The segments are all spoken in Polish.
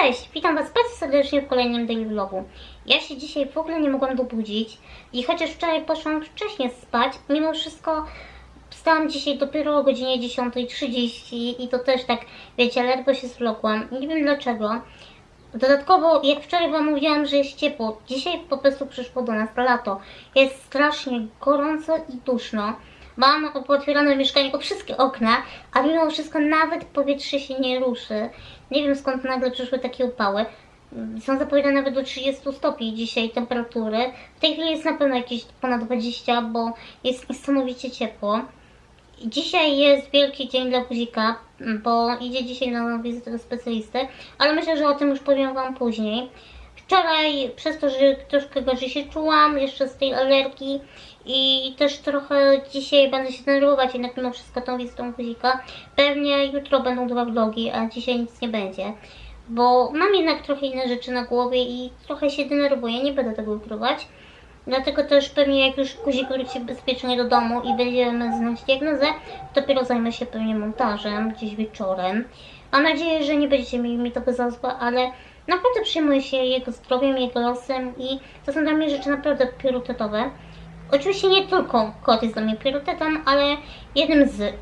Cześć, witam Was bardzo serdecznie w kolejnym daily vlogu. Ja się dzisiaj w ogóle nie mogłam dobudzić i chociaż wczoraj poszłam wcześniej spać, mimo wszystko wstałam dzisiaj dopiero o godzinie 10.30 i to też tak, wiecie, ledwo się zwlokłam. Nie wiem dlaczego. Dodatkowo, jak wczoraj Wam mówiłam, że jest ciepło, dzisiaj po prostu przyszło do nas lato. Jest strasznie gorąco i duszno. Mam otwierane w mieszkaniu wszystkie okna, a mimo wszystko nawet powietrze się nie ruszy. Nie wiem skąd nagle przyszły takie upały. Są zapowiedziane nawet do 30 stopni dzisiaj temperatury. W tej chwili jest na pewno jakieś ponad 20, bo jest niesamowicie ciepło. Dzisiaj jest wielki dzień dla guzika, bo idzie dzisiaj na wizytę do specjalisty, ale myślę, że o tym już powiem Wam później. Wczoraj, przez to, że troszkę gorzej się czułam, jeszcze z tej alergii i też trochę dzisiaj będę się denerwować, jednak mimo wszystko tą wizytą guzika. Pewnie jutro będą dwa vlogi, a dzisiaj nic nie będzie. Bo mam jednak trochę inne rzeczy na głowie i trochę się denerwuję, nie będę tego ukrywać. Dlatego też pewnie jak już guzik wróci bezpiecznie do domu i będziemy znać diagnozę, dopiero zajmę się pewnie montażem gdzieś wieczorem. Mam nadzieję, że nie będziecie mieli mi tego za złe, ale naprawdę przejmuję się jego zdrowiem, jego losem i to są dla mnie rzeczy naprawdę priorytetowe. Oczywiście nie tylko kot jest dla mnie priorytetem, ale jednym z.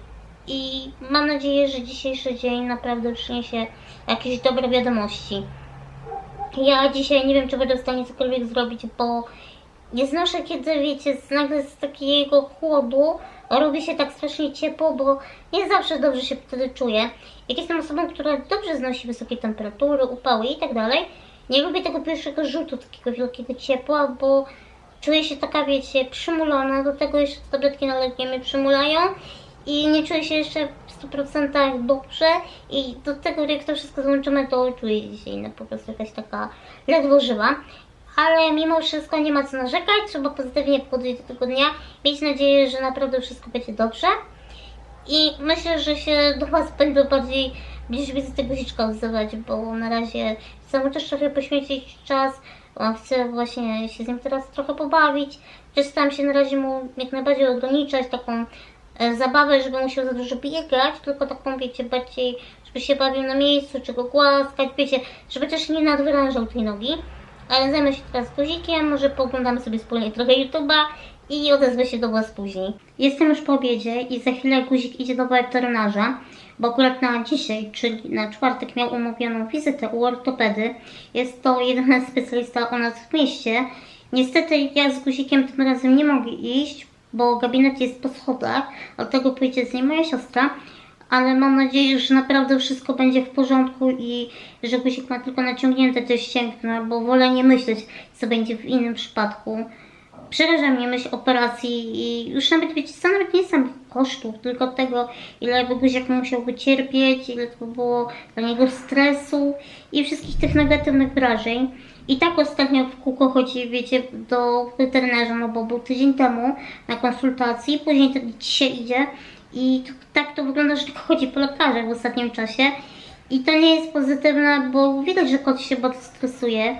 I mam nadzieję, że dzisiejszy dzień naprawdę przyniesie jakieś dobre wiadomości. Ja dzisiaj nie wiem, czy będę w stanie cokolwiek zrobić, bo nie znoszę, kiedy wiecie, nagle z takiego chłodu robi się tak strasznie ciepło, bo nie zawsze dobrze się wtedy czuję. Jak jestem osobą, która dobrze znosi wysokie temperatury, upały i tak dalej, nie lubię tego pierwszego rzutu, takiego wielkiego ciepła, bo czuję się taka, wiecie, przymulona, do tego jeszcze tabletki na alergię mnie przymulają i nie czuję się jeszcze w 100% dobrze i do tego, jak to wszystko złączymy, to czuję się no, po prostu jakaś taka ledwo żywa. Ale mimo wszystko nie ma co narzekać, trzeba pozytywnie podejść do tego dnia, mieć nadzieję, że naprawdę wszystko będzie dobrze. I myślę, że się do Was będę bardziej bliżej wizyty guziczka odzywać, bo na razie chcę mu też trochę poświęcić czas. Chcę właśnie się z nim teraz trochę pobawić. Też staram się na razie mu jak najbardziej ograniczać taką e, zabawę, żeby musiał za dużo biegać, tylko taką, wiecie, bardziej, żeby się bawił na miejscu, czy go głaskać, wiecie, żeby też nie nadwyrężał tej nogi. Ale zajmę się teraz guzikiem, może pooglądamy sobie wspólnie trochę YouTube'a i odezwę się do Was później. Jestem już po obiedzie i za chwilę guzik idzie do weterynarza, bo akurat na dzisiaj, czyli na czwartek miał umówioną wizytę u ortopedy. Jest to jedyny specjalista u nas w mieście. Niestety ja z guzikiem tym razem nie mogę iść, bo gabinet jest po schodach, dlatego pójdzie z nim moja siostra ale mam nadzieję, że naprawdę wszystko będzie w porządku i że guzik ma tylko naciągnięte te ścięgna, bo wolę nie myśleć, co będzie w innym przypadku. Przeraża mnie myśl operacji i już nawet wiecie, co nawet nie sam kosztów, tylko tego, ile by guziak musiał wycierpieć, ile to by było dla niego stresu i wszystkich tych negatywnych wrażeń. I tak ostatnio w kółko chodzi, wiecie, do weterynarza, no bo był tydzień temu na konsultacji, później dzisiaj idzie i to, tak to wygląda, że tylko chodzi po lekarzach w ostatnim czasie. I to nie jest pozytywne, bo widać, że kot się bardzo stresuje.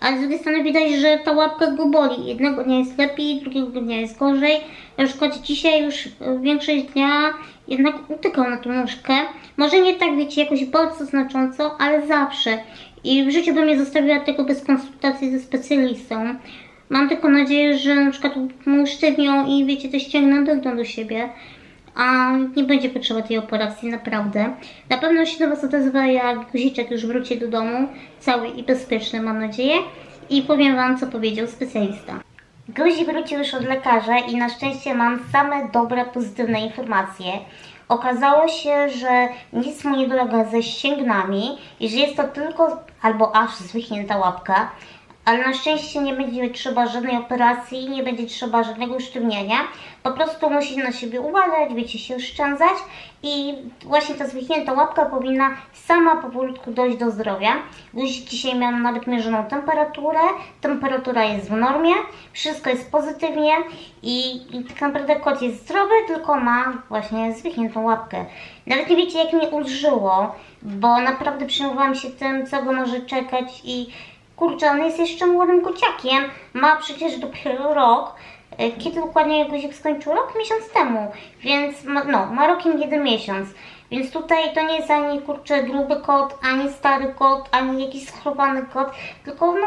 Ale z drugiej strony widać, że ta łapka go boli. Jednego dnia jest lepiej, drugiego dnia jest gorzej. Na przykład dzisiaj już e, większość dnia jednak utykał na tą nóżkę. Może nie tak, wiecie, jakoś bardzo znacząco, ale zawsze. I w życiu bym nie zostawiła tego bez konsultacji ze specjalistą. Mam tylko nadzieję, że na przykład mu usztywnią i wiecie, te ścięgna dojdą do siebie. A nie będzie potrzeba tej operacji, naprawdę. Na pewno się do Was odezwę, jak guziczek już wróci do domu, cały i bezpieczny, mam nadzieję. I powiem Wam, co powiedział specjalista. Guzik wrócił już od lekarza i na szczęście mam same dobre, pozytywne informacje. Okazało się, że nic mu nie dolega ze ścięgnami i że jest to tylko albo aż zwichnięta łapka, ale na szczęście nie będzie trzeba żadnej operacji, nie będzie trzeba żadnego usztywnienia. Po prostu musi na siebie uważać, wiecie, się oszczędzać i właśnie ta zwichnięta łapka powinna sama powolutku dojść do zdrowia. Guzik dzisiaj miałam nawet mierzoną temperaturę, temperatura jest w normie, wszystko jest pozytywnie i, i tak naprawdę kot jest zdrowy, tylko ma właśnie zwichniętą łapkę. Nawet nie wiecie jak mnie ulżyło, bo naprawdę przejmowałam się tym, co go może czekać i Kurczę, on jest jeszcze młodym kociakiem. Ma przecież dopiero rok. E, Kiedy dokładnie guzik skończył? Rok, miesiąc temu. Więc ma, no, ma rok i jeden miesiąc. Więc tutaj to nie jest ani kurczę gruby kot, ani stary kot, ani jakiś schrowany kot, tylko no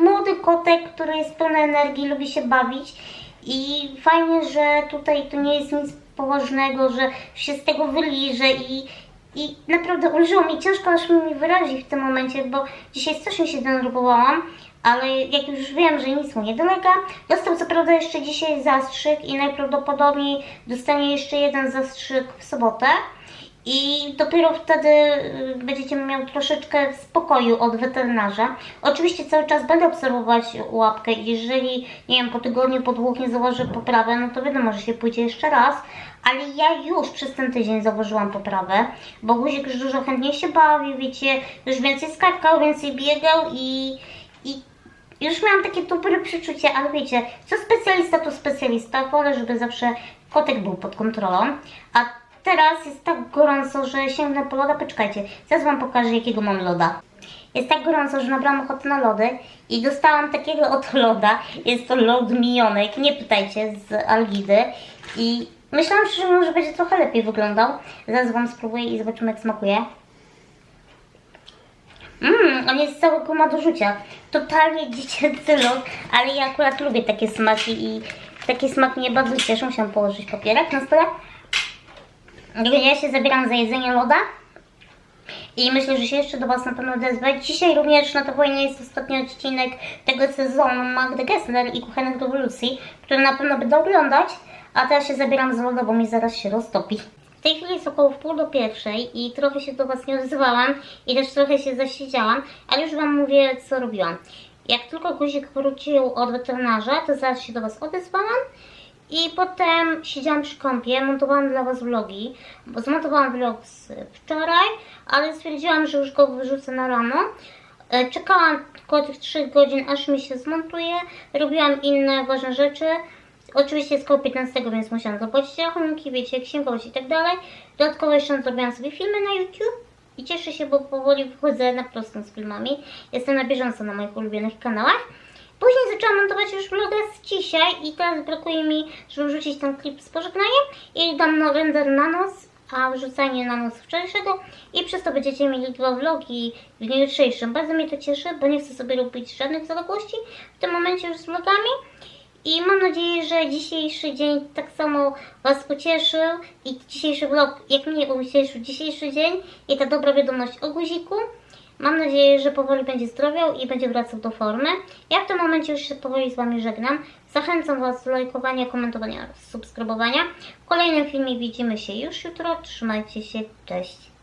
młody kotek, który jest pełny energii, lubi się bawić i fajnie, że tutaj to nie jest nic poważnego, że się z tego wyliże i, i naprawdę ulżyło mi ciężko aż mi wyrazić w tym momencie, bo dzisiaj strasznie się denerwowałam, ale jak już wiem, że nic mu nie dolega, dostał co prawda jeszcze dzisiaj zastrzyk i najprawdopodobniej dostanie jeszcze jeden zastrzyk w sobotę. I dopiero wtedy y, będziecie miał troszeczkę spokoju od weterynarza. Oczywiście cały czas będę obserwować łapkę. Jeżeli, nie wiem, po tygodniu, po dwóch nie zauważy poprawę, no to wiadomo, że się pójdzie jeszcze raz. Ale ja już przez ten tydzień zauważyłam poprawę, bo guzik już dużo chętniej się bawi, wiecie, już więcej skakał, więcej biegał i, i już miałam takie dobre przeczucie, ale wiecie, co specjalista to specjalista, wolę, żeby zawsze kotek był pod kontrolą, a teraz jest tak gorąco, że sięgnę po loda, poczekajcie, zaraz wam pokażę jakiego mam loda. Jest tak gorąco, że nabrałam ochotę na lody i dostałam takiego oto loda, jest to lod mijonek, nie pytajcie, z Algidy i myślałam, że może będzie trochę lepiej wyglądał, zaraz wam spróbuję i zobaczymy jak smakuje. Mmm, on jest cały guma do rzucia. Totalnie dziecięcy lód, ale ja akurat lubię takie smaki i takie smaki mnie bardzo cieszą. Musiałam położyć papierek na stole. Ja się zabieram za jedzenie loda. I myślę, że się jeszcze do Was na pewno odezwę. Dzisiaj również na to wojnie jest ostatni odcinek tego sezonu Magdy Gessler i Kuchenek Rewolucji, który na pewno będę oglądać. A teraz się zabieram za loda, bo mi zaraz się roztopi. W tej chwili jest około wpół do pierwszej i trochę się do Was nie odzywałam i też trochę się zasiedziałam, ale już Wam mówię, co robiłam. Jak tylko guzik wrócił od weterynarza, to zaraz się do Was odezwałam i potem siedziałam przy kąpie, montowałam dla Was vlogi, bo zmontowałam vlog z wczoraj, ale stwierdziłam, że już go wyrzucę na rano. E, Czekałam około tych 3 godzin, aż mi się zmontuje. Robiłam inne ważne rzeczy. Oczywiście jest koło 15, więc musiałam zapłacić rachunki, wiecie, księgowość i tak dalej. Dodatkowo jeszcze zrobiłam sobie filmy na YouTube. I cieszę się, bo powoli wchodzę na prostą z filmami. Jestem na bieżąco na moich ulubionych kanałach. Później zaczęłam montować już vloga z dzisiaj i teraz brakuje mi, żeby wrzucić ten klip z pożegnaniem i dam no render na noc, a wrzucanie na noc wczorajszego i przez to będziecie mieli dwa vlogi w dniu jutrzejszym. Bardzo mnie to cieszy, bo nie chcę sobie robić żadnych zaległości w tym momencie już z vlogami. I mam nadzieję, że dzisiejszy dzień tak samo Was pocieszył i dzisiejszy vlog, jak mnie ucieszył dzisiejszy dzień i ta dobra wiadomość o guziku. Mam nadzieję, że powoli będzie zdrowiał i będzie wracał do formy. Ja w tym momencie już się powoli z Wami żegnam. Zachęcam Was do lajkowania, komentowania subskrybowania. W kolejnym filmie widzimy się już jutro. Trzymajcie się, cześć!